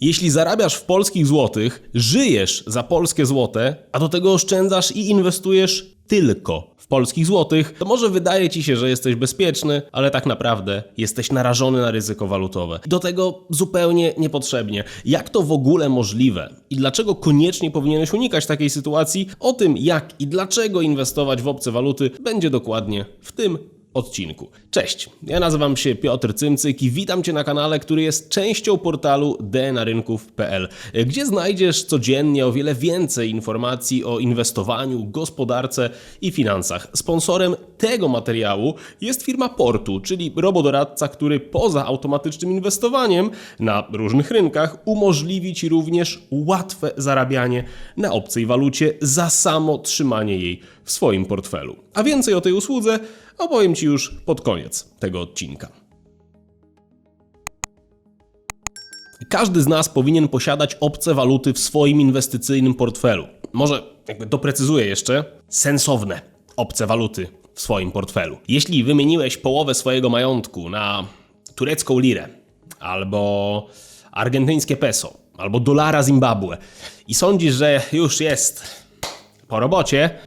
Jeśli zarabiasz w polskich złotych, żyjesz za polskie złote, a do tego oszczędzasz i inwestujesz tylko w polskich złotych, to może wydaje ci się, że jesteś bezpieczny, ale tak naprawdę jesteś narażony na ryzyko walutowe. Do tego zupełnie niepotrzebnie. Jak to w ogóle możliwe? I dlaczego koniecznie powinieneś unikać takiej sytuacji? O tym, jak i dlaczego inwestować w obce waluty, będzie dokładnie w tym odcinku. Cześć, ja nazywam się Piotr Cymcyk i witam Cię na kanale, który jest częścią portalu dnarynków.pl, gdzie znajdziesz codziennie o wiele więcej informacji o inwestowaniu, gospodarce i finansach. Sponsorem tego materiału jest firma Portu, czyli robodoradca, który poza automatycznym inwestowaniem na różnych rynkach umożliwi Ci również łatwe zarabianie na obcej walucie za samo trzymanie jej w swoim portfelu. A więcej o tej usłudze opowiem Ci już pod koniec tego odcinka. Każdy z nas powinien posiadać obce waluty w swoim inwestycyjnym portfelu. Może jakby doprecyzuję jeszcze, sensowne obce waluty w swoim portfelu. Jeśli wymieniłeś połowę swojego majątku na turecką lirę, albo argentyńskie peso, albo dolara Zimbabwe i sądzisz, że już jest po robocie,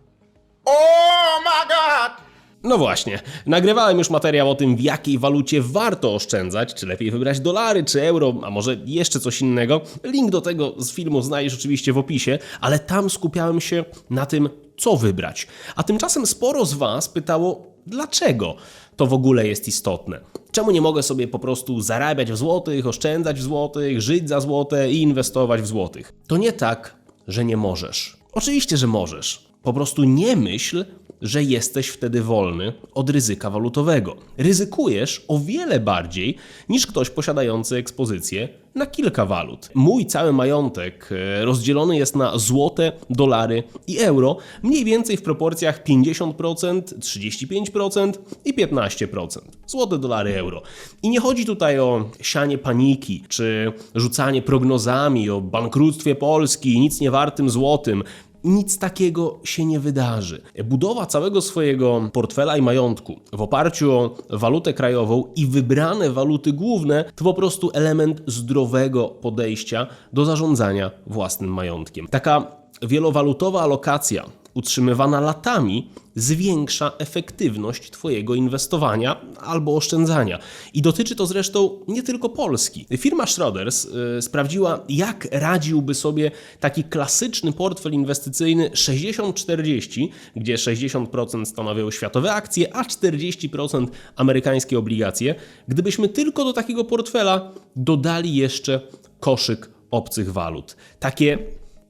Oh my god! No właśnie, nagrywałem już materiał o tym, w jakiej walucie warto oszczędzać, czy lepiej wybrać dolary, czy euro, a może jeszcze coś innego. Link do tego z filmu znajdziesz oczywiście w opisie, ale tam skupiałem się na tym, co wybrać. A tymczasem sporo z Was pytało, dlaczego to w ogóle jest istotne. Czemu nie mogę sobie po prostu zarabiać w złotych, oszczędzać w złotych, żyć za złote i inwestować w złotych? To nie tak, że nie możesz. Oczywiście, że możesz. Po prostu nie myśl, że jesteś wtedy wolny od ryzyka walutowego. Ryzykujesz o wiele bardziej niż ktoś posiadający ekspozycję na kilka walut. Mój cały majątek e, rozdzielony jest na złote, dolary i euro, mniej więcej w proporcjach 50%, 35% i 15%. Złote, dolary, euro. I nie chodzi tutaj o sianie paniki, czy rzucanie prognozami o bankructwie Polski i nic nie wartym złotym. Nic takiego się nie wydarzy. Budowa całego swojego portfela i majątku w oparciu o walutę krajową i wybrane waluty główne to po prostu element zdrowego podejścia do zarządzania własnym majątkiem. Taka wielowalutowa alokacja utrzymywana latami zwiększa efektywność Twojego inwestowania albo oszczędzania. I dotyczy to zresztą nie tylko Polski. Firma Schroders y, sprawdziła, jak radziłby sobie taki klasyczny portfel inwestycyjny 60-40, gdzie 60% stanowią światowe akcje, a 40% amerykańskie obligacje, gdybyśmy tylko do takiego portfela dodali jeszcze koszyk obcych walut. Takie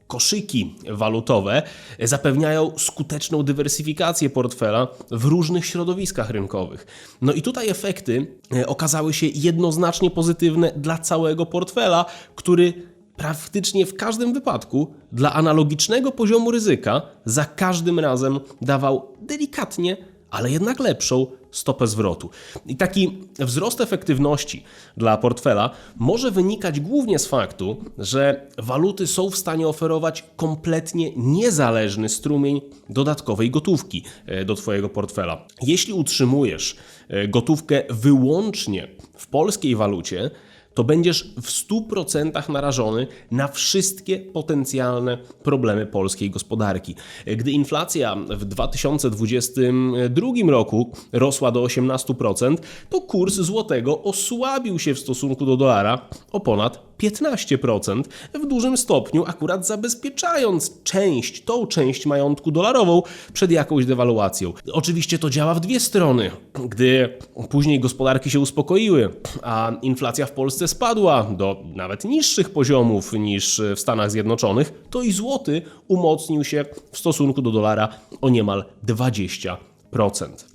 koszyki walutowe zapewniają skuteczną dywersyfikację portfela w różnych środowiskach rynkowych. No i tutaj efekty e, okazały się jednoznacznie pozytywne dla całego portfela, który praktycznie w każdym wypadku dla analogicznego poziomu ryzyka za każdym razem dawał delikatnie, ale jednak lepszą stopę zwrotu. I taki wzrost efektywności dla portfela może wynikać głównie z faktu, że waluty są w stanie oferować kompletnie niezależny strumień dodatkowej gotówki e, do Twojego portfela. Jeśli utrzymujesz e, gotówkę wyłącznie w polskiej walucie, to będziesz w 100% narażony na wszystkie potencjalne problemy polskiej gospodarki. Gdy inflacja w 2022 roku rosła do 18%, to kurs złotego osłabił się w stosunku do dolara o ponad 15%, w dużym stopniu akurat zabezpieczając część, tą część majątku dolarową przed jakąś dewaluacją. Oczywiście to działa w dwie strony. Gdy później gospodarki się uspokoiły, a inflacja w Polsce spadła do nawet niższych poziomów niż w Stanach Zjednoczonych, to i złoty umocnił się w stosunku do dolara o niemal 20%.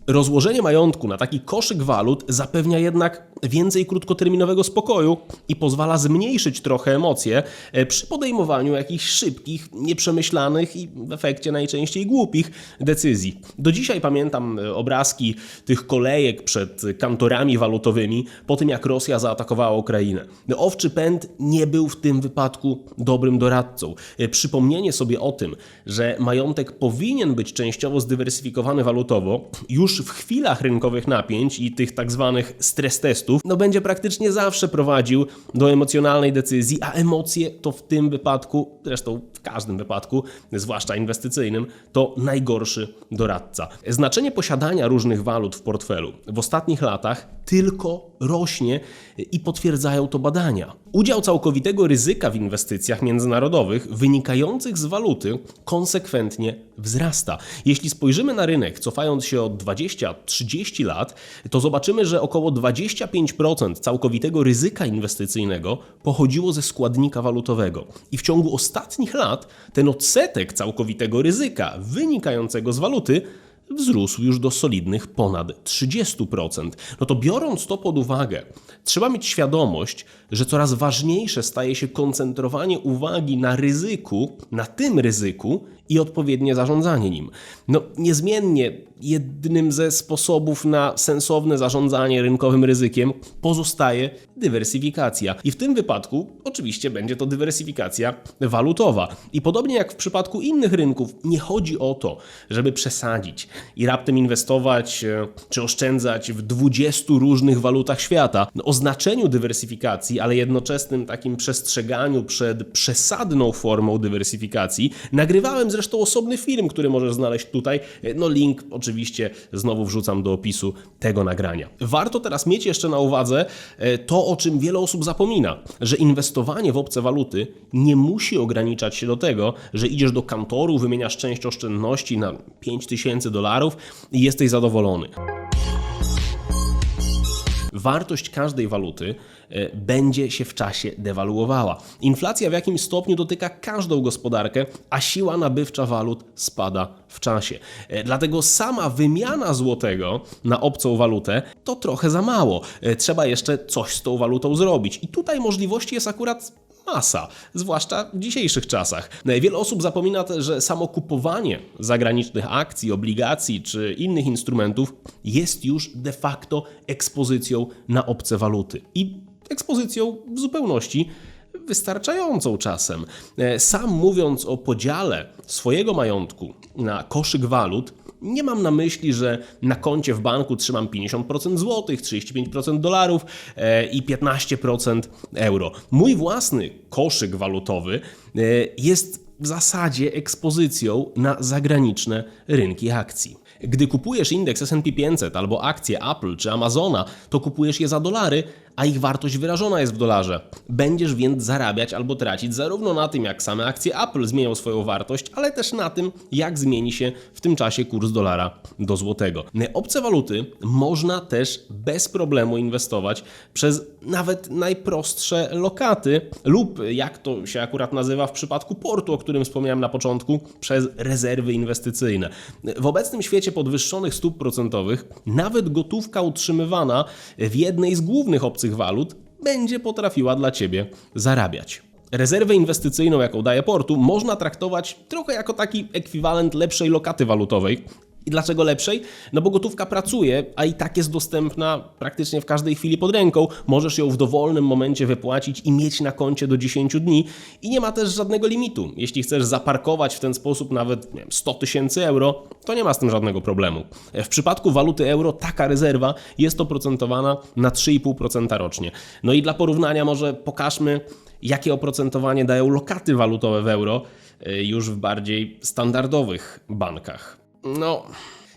Rozłożenie majątku na taki koszyk walut zapewnia jednak więcej krótkoterminowego spokoju i pozwala zmniejszyć trochę emocje e, przy podejmowaniu jakichś szybkich, nieprzemyślanych i w efekcie najczęściej głupich decyzji. Do dzisiaj pamiętam e, obrazki tych kolejek przed kantorami walutowymi po tym, jak Rosja zaatakowała Ukrainę. Owczy pęd nie był w tym wypadku dobrym doradcą. E, Przypomnienie sobie o tym, że majątek powinien być częściowo zdywersyfikowany walutowo, już już w chwilach rynkowych napięć i tych tak zwanych stres testów, no będzie praktycznie zawsze prowadził do emocjonalnej decyzji, a emocje to w tym wypadku, zresztą w każdym wypadku, zwłaszcza inwestycyjnym, to najgorszy doradca. Znaczenie posiadania różnych walut w portfelu w ostatnich latach tylko rośnie i potwierdzają to badania. Udział całkowitego ryzyka w inwestycjach międzynarodowych wynikających z waluty konsekwentnie wzrasta. Jeśli spojrzymy na rynek cofając się od 20-30 lat, to zobaczymy, że około 25% całkowitego ryzyka inwestycyjnego pochodziło ze składnika walutowego. I w ciągu ostatnich lat ten odsetek całkowitego ryzyka wynikającego z waluty wzrósł już do solidnych ponad 30%. No to biorąc to pod uwagę, trzeba mieć świadomość, że coraz ważniejsze staje się koncentrowanie uwagi na ryzyku, na tym ryzyku i odpowiednie zarządzanie nim. No niezmiennie jednym ze sposobów na sensowne zarządzanie rynkowym ryzykiem pozostaje dywersyfikacja. I w tym wypadku oczywiście będzie to dywersyfikacja walutowa. I podobnie jak w przypadku innych rynków, nie chodzi o to, żeby przesadzić i raptem inwestować e, czy oszczędzać w 20 różnych walutach świata. No, o znaczeniu dywersyfikacji, ale jednoczesnym takim przestrzeganiu przed przesadną formą dywersyfikacji, nagrywałem zresztą osobny film, który możesz znaleźć tutaj. E, No link oczywiście znowu wrzucam do opisu tego nagrania. Warto teraz mieć jeszcze na uwadze e, to, o czym wiele osób zapomina, że inwestowanie w obce waluty nie musi ograniczać się do tego, że idziesz do kantoru, wymieniasz część oszczędności na 5000 dolarów i jesteś zadowolony wartość każdej waluty e, będzie się w czasie dewaluowała. Inflacja w jakimś stopniu dotyka każdą gospodarkę, a siła nabywcza walut spada w czasie. E, Dlatego sama wymiana złotego na obcą walutę to trochę za mało. E, Trzeba jeszcze coś z tą walutą zrobić. I tutaj możliwości jest akurat masa, zwłaszcza w dzisiejszych czasach. Wiele osób zapomina że samo kupowanie zagranicznych akcji, obligacji czy innych instrumentów jest już de facto ekspozycją na obce waluty. I ekspozycją w zupełności wystarczającą czasem. E, Sam mówiąc o podziale swojego majątku na koszyk walut, nie mam na myśli, że na koncie w banku trzymam 50% złotych, 35% dolarów e, i 15% euro. Mój własny koszyk walutowy e, jest w zasadzie ekspozycją na zagraniczne rynki akcji. Gdy kupujesz indeks S&P 500 albo akcje Apple czy Amazona, to kupujesz je za dolary, a ich wartość wyrażona jest w dolarze. Będziesz więc zarabiać albo tracić zarówno na tym, jak same akcje Apple zmienią swoją wartość, ale też na tym, jak zmieni się w tym czasie kurs dolara do złotego. Obce waluty można też bez problemu inwestować przez nawet najprostsze lokaty lub, jak to się akurat nazywa w przypadku portu, o którym wspomniałem na początku, przez rezerwy inwestycyjne. W obecnym świecie podwyższonych stóp procentowych nawet gotówka utrzymywana w jednej z głównych obcych walut będzie potrafiła dla Ciebie zarabiać. Rezerwę inwestycyjną, jaką daje portu, można traktować trochę jako taki ekwiwalent lepszej lokaty walutowej. I dlaczego lepszej? No bo gotówka pracuje, a i tak jest dostępna praktycznie w każdej chwili pod ręką. Możesz ją w dowolnym momencie wypłacić i mieć na koncie do 10 dni i nie ma też żadnego limitu. Jeśli chcesz zaparkować w ten sposób nawet nie wiem, 100 tysięcy euro, to nie ma z tym żadnego problemu. W przypadku waluty euro taka rezerwa jest oprocentowana na 3,5% rocznie. No i dla porównania może pokażmy, jakie oprocentowanie dają lokaty walutowe w euro y, już w bardziej standardowych bankach. No,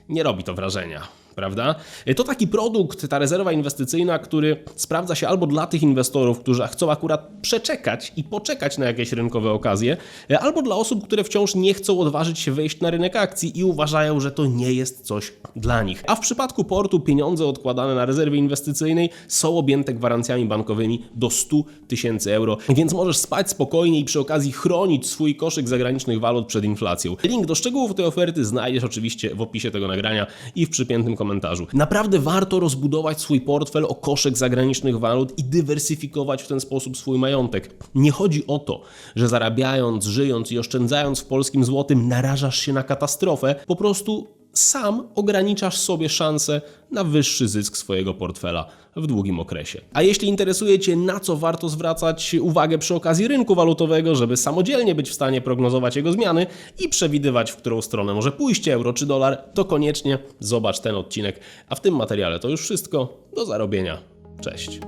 nie robi to wrażenia. Prawda? To taki produkt, ta rezerwa inwestycyjna, który sprawdza się albo dla tych inwestorów, którzy chcą akurat przeczekać i poczekać na jakieś rynkowe okazje, albo dla osób, które wciąż nie chcą odważyć się wejść na rynek akcji i uważają, że to nie jest coś dla nich. A w przypadku portu pieniądze odkładane na rezerwie inwestycyjnej są objęte gwarancjami bankowymi do 100 tysięcy euro, więc możesz spać spokojnie i przy okazji chronić swój koszyk zagranicznych walut przed inflacją. Link do szczegółów tej oferty znajdziesz oczywiście w opisie tego nagrania i w przypiętym komentarzu. Naprawdę warto rozbudować swój portfel o koszyk zagranicznych walut i dywersyfikować w ten sposób swój majątek. Nie chodzi o to, że zarabiając, żyjąc i oszczędzając w polskim złotym narażasz się na katastrofę, po prostu sam ograniczasz sobie szansę na wyższy zysk swojego portfela w długim okresie. A jeśli interesuje Cię, na co warto zwracać uwagę przy okazji rynku walutowego, żeby samodzielnie być w stanie prognozować jego zmiany i przewidywać, w którą stronę może pójść euro czy dolar, to koniecznie zobacz ten odcinek. A w tym materiale to już wszystko. Do zarobienia. Cześć.